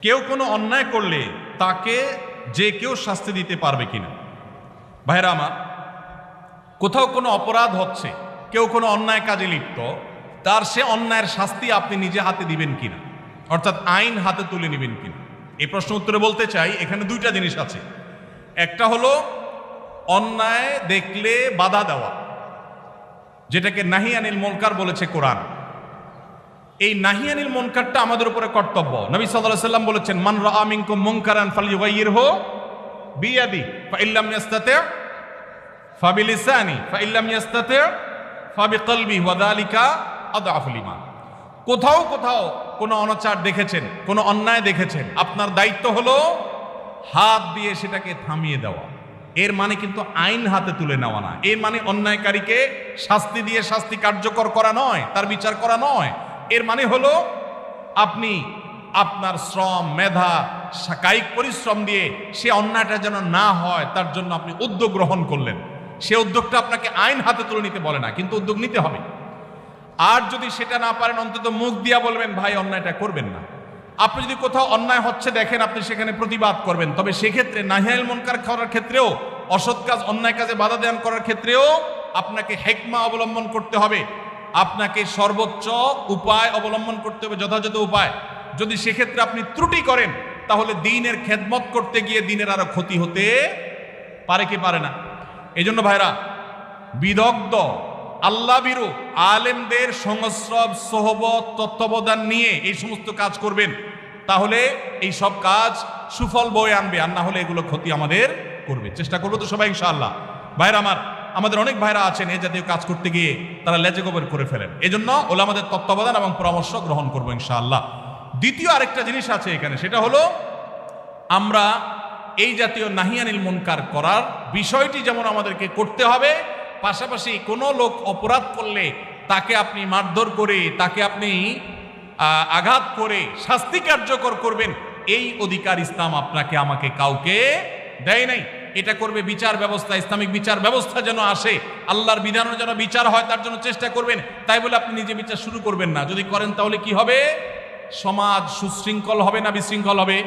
কেউ কোনো অন্যায় করলে তাকে যে কেউ শাস্তি দিতে পারবে কিনা। ভাইরা আমার, কোথাও কোনো অপরাধ হচ্ছে, কেউ কোনো অন্যায় কাজে লিপ্ত, তার সে অন্যায়ের শাস্তি আপনি নিজে হাতে দিবেন কিনা? অর্থাৎ আইন হাতে তুলে নেবেন কিনা? এই প্রশ্ন উত্তরে বলতে চাই, এখানে দুইটা জিনিস আছে। একটা হলো, অন্যায় দেখলে বাধা দেওয়া, যেটাকে নাহি আনিল মনকার বলেছে কোরআন। এই নাহিয়ানিল মনকারটা আমাদের উপরে কর্তব্য। নবী সাল্লাল্লাহু সাল্লাম বলেছেন, মান রাআ মিনকুম মুনকারান ফালইয়ুগাইয়িরহু বিয়াদি ফাইল্লাম ইয়াস্তাতি, ফাবিলিসানি ফাইল্লাম ইয়াস্তাতি, ফাবিকলবি, ওয়া যালিকা আদআফুল ঈমান। কোথাও কোথাও কোনো অনাচার দেখেছেন, কোনো অন্যায় দেখেছেন, আপনার দায়িত্ব হলো হাত দিয়ে সেটাকে থামিয়ে দেওয়া। এর মানে কিন্তু আইন হাতে তুলে নেওয়া না। এর মানে অন্যায়কারীকে শাস্তি দিয়ে শাস্তি কার্যকর করা নয়, তার বিচার করা নয়। এর মানে হলো, আপনি আপনার শ্রম, মেধা কায়িক পরিশ্রম দিয়ে সে অন্যায়টা যেন না হয়, তার জন্য আপনি উদ্যোগ গ্রহণ করলেন। সে উদ্যোগটা আপনাকে আইন হাতে তুলে নিতে বলে না, কিন্তু উদ্যোগ নিতে হবে। আর যদি সেটা না পারেন, অন্তত মুখ দিয়া বলবেন, ভাই, অন্যায়টা করবেন না। আপনি যদি কোথাও অন্যায় হচ্ছে দেখেন, আপনি সেখানে প্রতিবাদ করবেন। তবে সেক্ষেত্রে নাহিয়াল মনকার করার ক্ষেত্রেও, অসৎ কাজ, অন্যায় কাজে বাধা দান করার ক্ষেত্রেও আপনাকে হেকমা অবলম্বন করতে হবে। আপনাকে সর্বোচ্চ উপায় অবলম্বন করতে হবে, যথাযথ উপায়। যদি সেক্ষেত্রে আপনি ত্রুটি করেন, তাহলে দিনের খেদমত করতে গিয়ে দিনের আরও ক্ষতি হতে পারে কি পারে না। এই জন্য ভাইরা, বিদগ্ধ আল্লাহ বিরু আলেমদের সংস্রব, সহবত, তত্ত্বাবধান নিয়ে এই সমস্ত কাজ করবেন, তাহলে এই সব কাজ সুফল বয়ে আনবে, আর না হলে এগুলো ক্ষতি আমাদের করবে। চেষ্টা করব তো সবাই, ইনশাআল্লাহ। ভাইরা আমার আমাদের অনেক ভাইরা আছেন এই জাতীয় কাজ করতে গিয়ে, তারা লেজে গোবর করে ফেলেন। এই জন্য ওলা আমাদের তত্ত্বাবধান এবং পরামর্শ গ্রহণ করব ইনশাআল্লাহ। দ্বিতীয় আরেকটা জিনিস আছে এখানে, সেটা হলো আমরা এই জাতীয় নাহিয়ানিল মুনকার করার বিষয়টি যেমন আমাদেরকে করতে হবে, পাশাপাশি কোনো লোক অপরাধ করলে তাকে আপনি মারধর করে, তাকে আপনি আঘাত করে শাস্তি কার্যকর করবেন, এই অধিকার ইসলাম আপনাকে, আমাকে কাউকে দেয় নাই। এটা করবে বিচার ব্যবস্থা, ইসলামিক বিচার ব্যবস্থা যেন আসে। আল্লাহর বিধানের যেন বিচার হয়, তার জন্য চেষ্টা করবেন। তাই বলে আপনি নিজে বিচার শুরু করবেন না। যদি করেন তাহলে কি হবে? সমাজ সুশৃঙ্খল হবে না বিশৃঙ্খল হবে?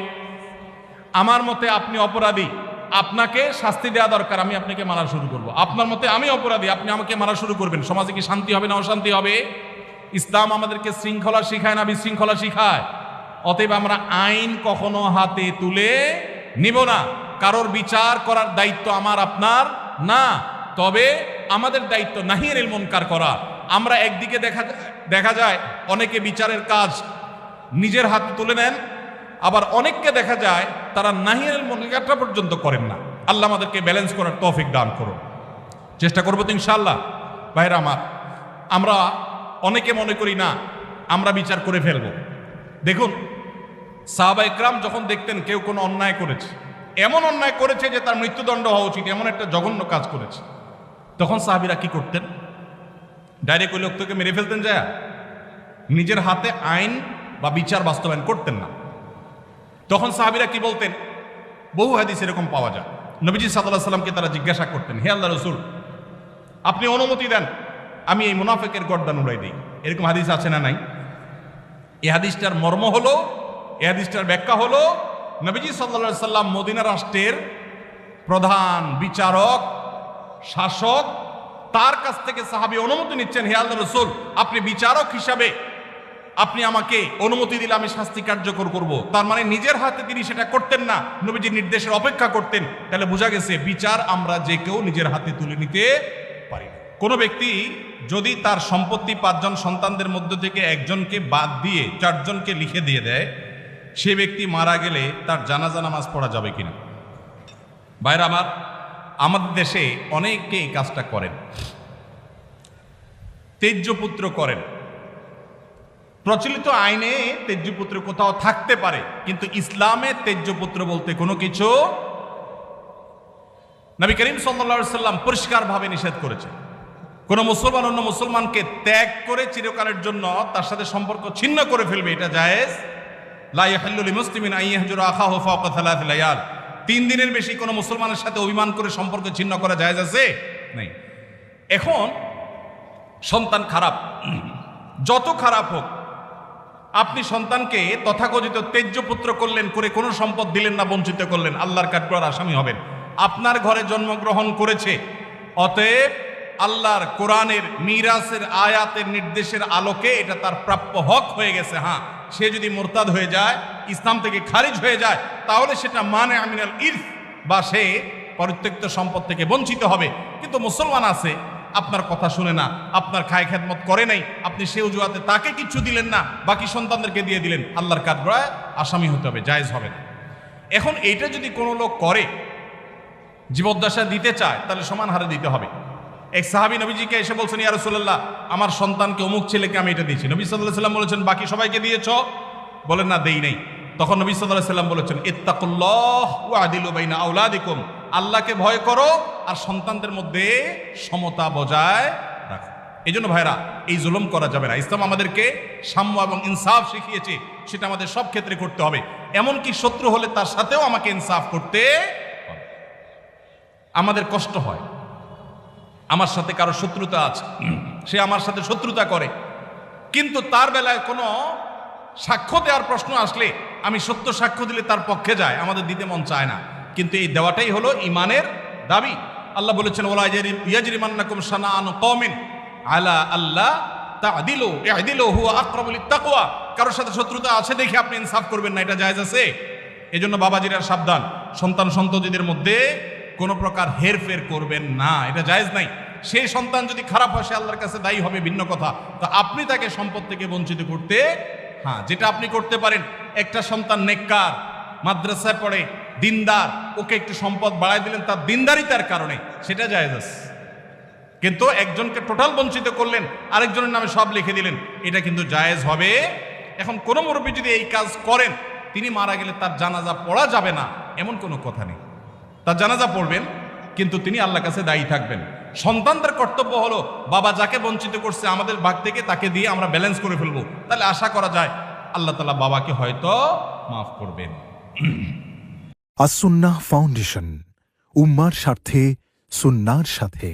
আমার মতে আপনি অপরাধী। আপনাকে শাস্তি দেওয়া দরকার, আমি আপনাকে মারা শুরু করব। আপনার মতে আমি অপরাধী, আপনি আমাকে মারা শুরু করবেন। সমাজে কি শান্তি হবে না অশান্তি হবে? ইসলাম আমাদেরকে শৃঙ্খলা শিখায় না বিশৃঙ্খলা শিখায়। অতএব আমরা আইন কখনো হাতে তুলে নিব না। কারোর বিচার করার দায়িত্ব আমার, আপনার? না। তবে আমাদের দায়িত্ব নাহি নাহিয়ানিল মনকার করা। আমরা একদিকে দেখা দেখা যায় অনেকে বিচারের কাজ নিজের হাতে তুলে নেন, আবার অনেককে দেখা যায় তারা নাহিয়াল মনিকাটা পর্যন্ত করেন না। আল্লাহ আমাদেরকে ব্যালেন্স করার তৌফিক দান করুন। চেষ্টা করব তো ইনশাল্লাহ ভাইরা আমার, আমরা অনেকে মনে করি না, আমরা বিচার করে ফেলব। দেখুন সাহাবা ইকরাম যখন দেখতেন কেউ কোনো অন্যায় করেছে এমন অন্যায় করেছে যে তার মৃত্যুদণ্ড হওয়া উচিত, এমন একটা জঘন্য কাজ করেছে। তখন সাহাবিরা কি করতেন? ডাইরেক্ট ওই লোকটাকে মেরে ফেলতেন যায়। নিজের হাতে আইন বা বিচার বাস্তবায়ন করতেন না। তখন সাহাবিরা কি বলতেন? বহু হাদিস এরকম পাওয়া যায়। নবীজি সাল্লাহ সাল্লামকে তারা জিজ্ঞাসা করতেন, হে আল্লাহ রসুল, আপনি অনুমতি দেন, আমি এই মুনাফেকের গর্দান উড়াই দিই। এরকম হাদিস আছে না নাই? এ হাদিসটার মর্ম হলো এই হাদিসটার ব্যাখ্যা হলো নবীজি সাল্লা সাল্লাম মদিনা রাষ্ট্রের প্রধান বিচারক, শাসক, তার কাছ থেকে সাহাবি অনুমতি নিচ্ছেন, হে আল্লাহ রসুল, আপনি বিচারক হিসাবে আপনি আমাকে অনুমতি দিলে আমি শাস্তি কার্যকর করব তার মানে নিজের হাতে তিনি সেটা করতেন না, নবীজির নির্দেশের অপেক্ষা করতেন তাহলে বোঝা গেছে বিচার আমরা যে কেউ নিজের হাতে তুলে নিতে পারি। কোনো ব্যক্তি যদি তার সম্পত্তি পাঁচজন সন্তানদের মধ্য থেকে একজনকে বাদ দিয়ে চারজনকে লিখে দিয়ে দেয় সে ব্যক্তি মারা গেলে তার জানাজা নামাজ পড়া যাবে কিনা? বাইরে আমার, আমাদের দেশে অনেকে এই কাজটা করেন। তেজ্যপুত্র করেন। প্রচলিত আইনে তেজ্যপুত্র কোথাও থাকতে পারে, কিন্তু ইসলামে তেজ্যপুত্র বলতে কোনো কিছু নবী করিম সাল্লা সাল্লাম পরিষ্কারভাবে নিষেধ করেছে কোন মুসলমান অন্য মুসলমানকে ত্যাগ করে চিরকালের জন্য তার সাথে সম্পর্ক ছিন্ন করে ফেলবে, এটা জায়েজ? তিন দিনের বেশি কোনো মুসলমানের সাথে অভিমান করে সম্পর্ক ছিন্ন করা যায় আছে? নেই। এখন সন্তান খারাপ। যত খারাপ হোক, আপনি সন্তানকে তথাকথিত তেজ্য পুত্র করলেন, করে কোনো সম্পদ দিলেন না, বঞ্চিত করলেন, আল্লাহর কাঠগড়ার আসামি হবেন। আপনার ঘরে জন্মগ্রহণ করেছে, অতএব আল্লাহর কোরআনের, মিরাসের আয়াতের নির্দেশের আলোকে এটা তার প্রাপ্য হক হয়ে গেছে হ্যাঁ। সে যদি মোরতাদ হয়ে যায়, ইসলাম থেকে খারিজ হয়ে যায়, তাহলে সেটা মানে আমিনাল ইরফ বা সে পরিত্যক্ত সম্পদ থেকে বঞ্চিত হবে। কিন্তু মুসলমান আছে, আপনার কথা শুনে না, আপনার খায় খেদমত করে নাই, আপনি সে অজুহাতে তাকে কিচ্ছু দিলেন না, বাকি সন্তানদেরকে দিয়ে দিলেন, আল্লাহর কাঠগড়ায় আসামি হতে হবে, জায়েজ হবে না। এখন এইটা যদি কোনো লোক করে, জীবদ্দশা দিতে চায়, তাহলে সমান হারে দিতে হবে। এক সাহাবি নবীজিকে এসে বলছেন, ইয়া রাসূলুল্লাহ, আমার সন্তানকে অমুক ছেলেকে আমি এটা দিয়েছি। নবী সাল্লাল্লাহু সাল্লাম বলেছেন, বাকি সবাইকে দিয়েছ? বলেন, না, দেই নাই। তখন নবী সাল্লাল্লাহু সাল্লাম বলেছেন, ইত্তাকুল্লাহ আদিলু বাইনা আওলাদিকুম। আল্লাহকে ভয় করো আর সন্তানদের মধ্যে সমতা বজায় রাখো। এই জন্য ভাইরা, এই জুলুম করা যাবে না। ইসলাম আমাদেরকে সাম্য এবং ইনসাফ শিখিয়েছে, সেটা আমাদের সব ক্ষেত্রে করতে হবে। এমনকি শত্রু হলে তার সাথেও আমাকে ইনসাফ করতে আমাদের কষ্ট হয়। আমার সাথে কারও শত্রুতা আছে। সে আমার সাথে শত্রুতা করে। কিন্তু তার বেলায় কোনো সাক্ষ্য দেওয়ার প্রশ্ন আসলে আমি সত্য সাক্ষ্য দিলে তার পক্ষে যায়, আমাদের দিতে মন চায় না। কিন্তু এই দেওয়াটাই হলো ইমানের দাবি। আল্লাহ বলেছেন আল্লাহ কারোর সাথে শত্রুতা আছে দেখে আপনি ইনসাফ করবেন না, এটা জায়েজ আছে? এজন্য বাবাজিরা সাবধান। সন্তান সন্ততিদের মধ্যে কোনো প্রকার হেরফের করবেন না। এটা জায়েজ নাই। সেই সন্তান যদি খারাপ হয়, সে আল্লাহর কাছে দায়ী হবে, ভিন্ন কথা। তো আপনি তাকে সম্পদ থেকে বঞ্চিত করতে হ্যাঁ যেটা আপনি করতে পারেন, একটা সন্তান নেককার, মাদ্রাসায় পড়ে, দিনদার, ওকে একটু সম্পদ বাড়াই দিলেন, তার দিনদারিতার কারণে, সেটা জায়েজ আছে। কিন্তু একজনকে টোটাল বঞ্চিত করলেন, আরেকজনের নামে সব লিখে দিলেন, এটা কিন্তু জায়েজ হবে। এখন কোনো মুরব্বী যদি এই কাজ করেন, তিনি মারা গেলে তার জানাজা পড়া যাবে না, এমন কোনো কথা নেই। তার জানাজা পড়বেন, কিন্তু তিনি আল্লাহ কাছে দায়ী থাকবেন। সন্তানদের কর্তব্য হলো, বাবা যাকে বঞ্চিত করছে আমাদের ভাগ থেকে তাকে দিয়ে আমরা ব্যালেন্স করে ফেলব। তাহলে আশা করা যায়, আল্লাহ তালা বাবাকে হয়তো মাফ করবেন। আসুন্না ফাউন্ডেশন, উম্মার স্বার্থে, সুন্নার সাথে।